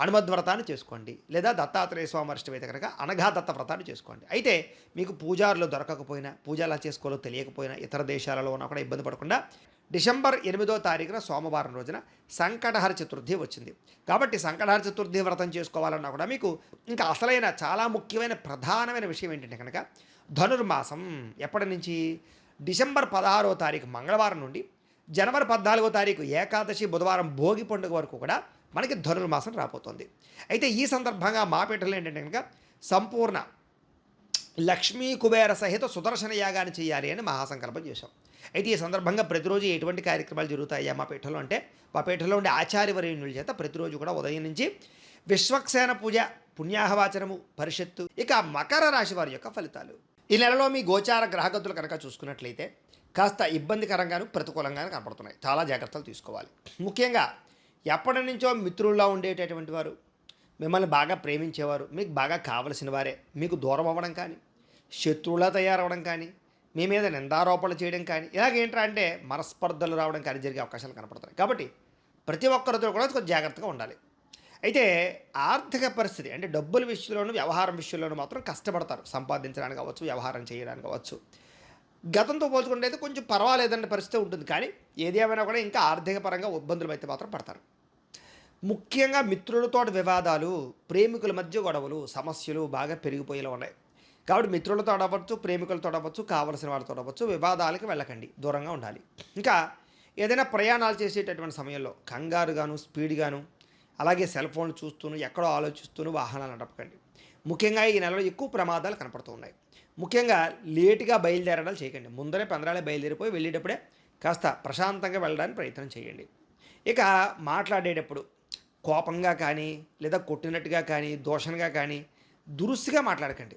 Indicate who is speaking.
Speaker 1: హనుమద్ వ్రతాన్ని చేసుకోండి. లేదా దత్తాత్రేయ స్వామి అరిష్టమైతే కనుక అనఘా దత్త వ్రతాన్ని చేసుకోండి. అయితే మీకు పూజారులు దొరకకపోయినా పూజలా చేసుకోవాలో తెలియకపోయినా ఇతర దేశాలలో ఉన్నా కూడా ఇబ్బంది పడకుండా డిసెంబర్ ఎనిమిదో తారీఖున సోమవారం రోజున సంకటహర చతుర్థి వచ్చింది. కాబట్టి సంకటహర చతుర్థి వ్రతం చేసుకోవాలన్నా కూడా మీకు ఇంకా అసలైన చాలా ముఖ్యమైన ప్రధానమైన విషయం ఏంటంటే కనుక ధనుర్మాసం ఎప్పటి నుంచి? డిసెంబర్ పదహారో తారీఖు మంగళవారం నుండి జనవరి పద్నాలుగో తారీఖు ఏకాదశి బుధవారం భోగి పండుగ వరకు కూడా మనకి ధనుర్మాసం రాబోతోంది. అయితే ఈ సందర్భంగా మా పీఠంలో ఏంటంటే కనుక సంపూర్ణ లక్ష్మీ కుబేర సహిత సుదర్శన యాగాన్ని చేయాలి అని మహాసంకల్పం చేశాం. అయితే ఈ సందర్భంగా ప్రతిరోజు ఎటువంటి కార్యక్రమాలు జరుగుతాయి మా పీఠంలో అంటే మా పీఠంలో ఉండే ఆచార్యవర్యుల చేత ప్రతిరోజు కూడా ఉదయం నుంచి విశ్వక్సేన పూజ పుణ్యాహవాచనము పరిషత్తు ఇక మకర రాశి వారి యొక్క ఫలితాలు. ఈ నెలలో మీ గోచార గ్రహగతులు కనుక చూసుకున్నట్లయితే కాస్త ఇబ్బందికరంగాను ప్రతికూలంగాను కనపడుతున్నాయి. చాలా జాగ్రత్తలు తీసుకోవాలి. ముఖ్యంగా ఎప్పటి నుంచో మిత్రుల్లో ఉండేటటువంటి వారు. మిమ్మల్ని బాగా ప్రేమించేవారు. మీకు బాగా కావలసిన వారే. మీకు దూరం అవ్వడం కానీ శత్రువులా తయారవడం కానీ మీ మీద నిందారోపణలు చేయడం కానీ ఇలాగేంట్రా అంటే మనస్పర్ధలు రావడం కానీ జరిగే అవకాశాలు కనపడుతున్నాయి కాబట్టి ప్రతి ఒక్కరితో కూడా కొంచెం జాగ్రత్తగా ఉండాలి. అయితే ఆర్థిక పరిస్థితి అంటే డబ్బుల విషయంలోనూ వ్యవహారం విషయంలోనూ మాత్రం కష్టపడతారు. సంపాదించడానికి కావచ్చు వ్యవహారం చేయడానికి కావచ్చు. గతంతో పోల్చుకుంటే అయితే కొంచెం పర్వాలేదన్న పరిస్థితి ఉంటుంది. కానీ ఏది ఏమైనా కూడా ఇంకా ఆర్థిక పరంగా ఇబ్బందులు అయితే మాత్రం పడతారు. ముఖ్యంగా మిత్రులతో వివాదాలు ప్రేమికుల మధ్య గొడవలు సమస్యలు బాగా పెరిగిపోయేలా ఉన్నాయి. కాబట్టి మిత్రులతో అవ్వచ్చు ప్రేమికులతో అవ్వచ్చు కావలసిన వాళ్ళతో అవ్వచ్చు వివాదాలకు వెళ్ళకండి దూరంగా ఉండాలి. ఇంకా ఏదైనా ప్రయాణాలు చేసేటటువంటి సమయంలో కంగారుగాను స్పీడ్గాను అలాగే సెల్ ఫోన్లు చూస్తూను ఎక్కడో ఆలోచిస్తూను వాహనాలు నడపకండి. ముఖ్యంగా ఈ నెలలో ఎక్కువ ప్రమాదాలు కనపడుతూ ఉన్నాయి ముఖ్యంగా లేటుగా బయలుదేరడాలు చేయకండి. ముందరే పందరాలే బయలుదేరిపోయి వెళ్ళేటప్పుడే కాస్త ప్రశాంతంగా వెళ్ళడానికి ప్రయత్నం చేయండి. ఇక మాట్లాడేటప్పుడు కోపంగా కానీ లేదా కొట్టినట్టుగా కానీ దోషంగా కానీ దురుసుగా మాట్లాడకండి.